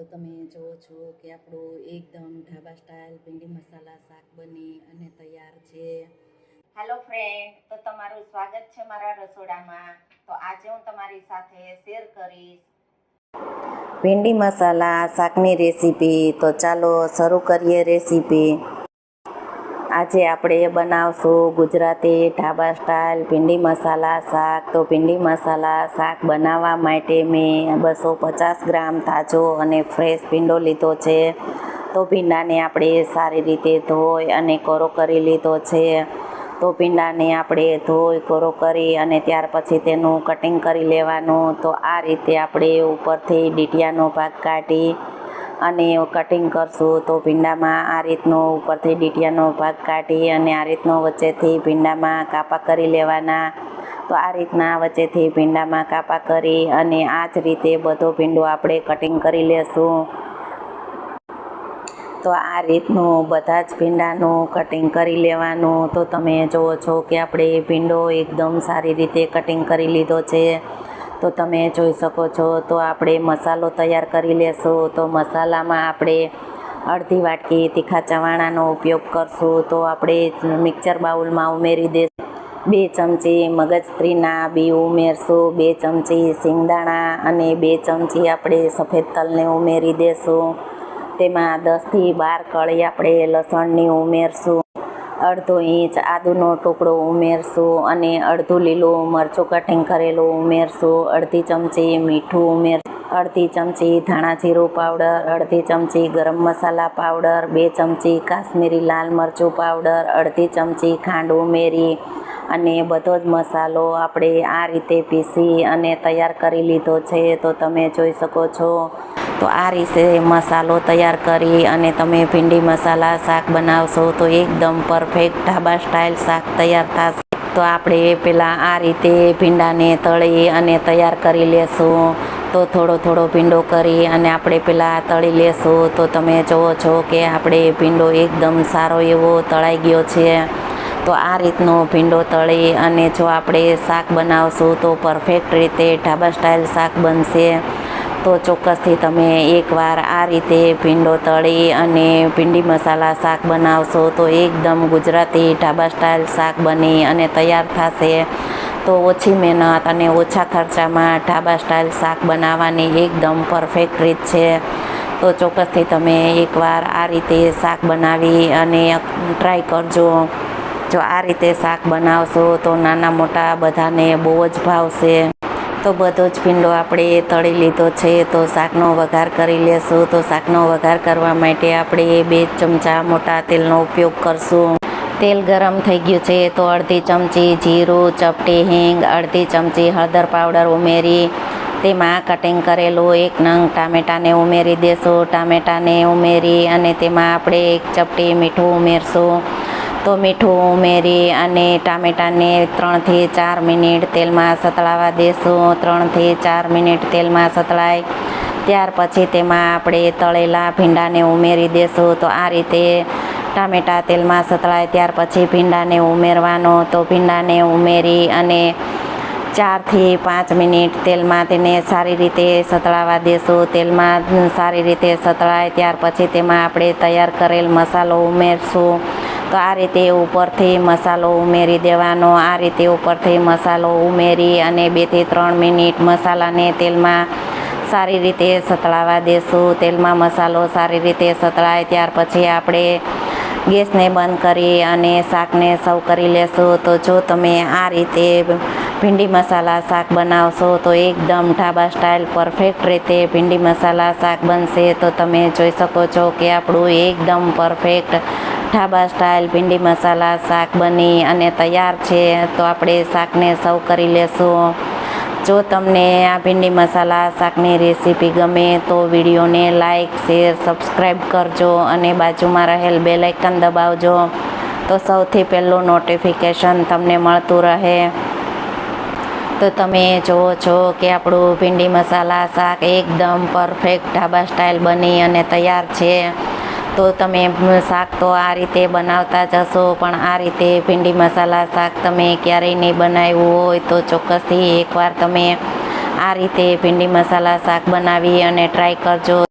તો તમે જુઓ છો કે આપણું એકદમ ઢાબા સ્ટાઇલ ભીંડી મસાલા શાક બની અને તૈયાર છે. હેલો ફ્રેન્ડ તો તમારું સ્વાગત છે મારા રસોડામાં. તો આજે હું તમારી સાથે શેર કરીશ. ભીંડી મસાલા શાકની રેસીપી તો ચાલો શરૂ કરીએ રેસીપી આજે આપણે બનાવશું ગુજરાતી ઢાબા સ્ટાઇલ ભીંડી મસાલા શાક. તો ભીંડી મસાલા શાક બનાવવા માટે મેં બસો પચાસ ગ્રામ તાજો અને ફ્રેશ ભીંડો લીધો છે. તો ભીંડાને આપણે સારી રીતે ધોઈ અને કોરો કરી લીધો છે. તો ભીંડાને આપણે ધોઈ, કોરો કરી અને ત્યાર પછી તેનું કટિંગ કરી લેવાનું. તો આ રીતે આપણે ઉપરથી ડીટિયાનો ભાગ કાઢી અને કટિંગ કરશું તો ભીંડામાં આ રીતનો ઉપરથી ડીટિયાનો ભાગ કાઢી અને આ રીતનો વચ્ચેથી ભીંડામાં કાપા કરી લેવાના. તો આ રીતના વચ્ચેથી ભીંડામાં કાપા કરી અને આ જ રીતે બધો ભીંડો આપણે કટિંગ કરી લેશું. તો આ રીતનું બધા જ ભીંડાનું કટિંગ કરી લેવાનું. તો તમે જુઓ છો કે આપણે ભીંડો એકદમ સારી રીતે કટિંગ કરી લીધો છે. તો તમે જોઈ શકો છો, તો આપણે મસાલો તૈયાર કરી લેશું. તો મસાલામાં આપણે અડધી વાટકી તીખા ચવાણાનો ઉપયોગ કરશું. તો આપણે મિક્સર બાઉલમાં ઉમેરી દઈશું બે ચમચી મગજત્રીના બી ઉમેરશું. બે ચમચી સિંગદાણા અને બે ચમચી આપણે સફેદ તલને ઉમેરી દેશું. તેમાં દસથી બાર કળી આપણે લસણની ઉમેરશું. અડધો ઇંચ આદુનો ટુકડો ઉમેરશું અને અડધું લીલું મરચું કટિંગ કરેલું ઉમેરશું. અડધી ચમચી મીઠું ઉમેર અડધી ચમચી ધાણા જીરું પાવડર અડધી ચમચી ગરમ મસાલા પાવડર બે ચમચી કાશ્મીરી લાલ મરચું પાવડર અડધી ચમચી ખાંડ ઉમેરી અને બધો જ મસાલો આપણે આ રીતે પીસી અને તૈયાર કરી લીધો છે. તો તમે જોઈ શકો છો તો આ રીતે મસાલો તૈયાર કરી અને તમે ભીંડી મસાલા, શાક બનાવશો તો એકદમ પરફેક્ટ ઢાબા સ્ટાઇલ શાક તૈયાર થશે. તો આપણે પહેલાં આ રીતે ભીંડાને તળી અને તૈયાર કરી લેશું. તો થોડો થોડો ભીંડો કરી અને આપણે પહેલાં તળી લેશું. તો તમે જુઓ છો કે આપણે ભીંડો એકદમ સારો એવો તળાઈ ગયો છે. તો આ રીતનો ભીંડો તળી અને જો આપણે શાક બનાવશું તો પરફેક્ટ રીતે ઢાબા સ્ટાઇલ શાક બનશે. તો ચોક્કસથી તમે એકવાર આ રીતે ભીંડો તળી અને ભીંડી મસાલા શાક બનાવશો તો એકદમ ગુજરાતી ઢાબા સ્ટાઇલ શાક બની અને તૈયાર થશે. તો ઓછી મહેનત અને ઓછા ખર્ચામાં ઢાબા સ્ટાઇલ શાક બનાવવાની એકદમ પરફેક્ટ રીત છે. તો ચોક્કસથી તમે એકવાર આ રીતે શાક બનાવી અને ટ્રાય કરજો. જો આ રીતે શાક બનાવશો તો નાના મોટા બધાને બહુ જ ભાવશે. તો બધો જ ભીંડો આપણે તળી લીધો છે, તો શાકનો વઘાર કરી લેશું. તો શાકનો વઘાર કરવા માટે આપણે બે ચમચા મોટા તેલનો ઉપયોગ કરશું. તેલ ગરમ થઈ ગયું છે, તો અડધી ચમચી જીરું, ચપટી હિંગ, અડધી ચમચી હળદર પાવડર ઉમેરી તેમાં કટિંગ કરેલું એક નંગ ટામેટાને ઉમેરી દેશું. ટામેટાને ઉમેરી અને તેમાં આપણે એક ચપટી મીઠું ઉમેરશું. તો મીઠું ઉમેરી અને ટામેટાને ત્રણથી ચાર મિનિટ તેલમાં સતળાવા દેશું. ત્રણથી ચાર મિનિટ તેલમાં સતળાય. ત્યાર પછી તેમાં આપણે તળેલા ભીંડાને ઉમેરી દેશું. તો આ રીતે ટામેટા તેલમાં સતળાય. ત્યાર પછી ભીંડાને ઉમેરવાનો. તો ભીંડાને ઉમેરી અને ચારથી પાંચ મિનિટ તેલમાં તેને સારી રીતે સતળાવા દેશું. તેલમાં સારી રીતે સતળાય. ત્યાર પછી તેમાં આપણે તૈયાર કરેલ મસાલો ઉમેરશું. તો આ રીતે ઉપરથી મસાલો ઉમેરી દેવાનો. આ રીતે ઉપરથી મસાલો ઉમેરી અને બેથી ત્રણ મિનિટ મસાલાને તેલમાં સારી રીતે સતળાવા દેશું. તેલમાં મસાલો સારી રીતે સતળાય ત્યાર પછી આપણે ગેસને બંધ કરી અને શાકને સર્વ કરી લેશું. તો જો તમે આ રીતે ભીંડી મસાલા શાક બનાવશો તો એકદમ ઢાબા સ્ટાઇલ પરફેક્ટ રીતે ભીંડી મસાલા શાક બનશે. તો તમે જોઈ શકો છો કે આપણું એકદમ પરફેક્ટ ઢાબા સ્ટાઇલ ભીંડી મસાલા, શાક બની અને તૈયાર છે, તો આપણે શાકને સર્વ કરી લેશું. જો તમને આ ભીંડી મસાલા, શાકની રેસીપી ગમે તો વિડીયોને લાઇક શેર સબસ્ક્રાઈબ કરજો અને બાજુમાં રહેલ બે આઇકન દબાવજો. તો સૌથી પહેલું નોટિફિકેશન તમને મળતું રહે. તો તમે જુઓ છો કે આપણું ભીંડી મસાલા શાક એકદમ પરફેક્ટ ઢાબા સ્ટાઇલ બની અને તૈયાર છે. તો તમે શાક તો આ રીતે બનાવતા જ હશો, પણ આ રીતે ભીંડી મસાલા શાક તમે ક્યારેય નહીં બનાવ્યું હોય તો ચોક્કસથી એકવાર તમે આ રીતે ભીંડી મસાલા શાક બનાવી અને ટ્રાય કરજો.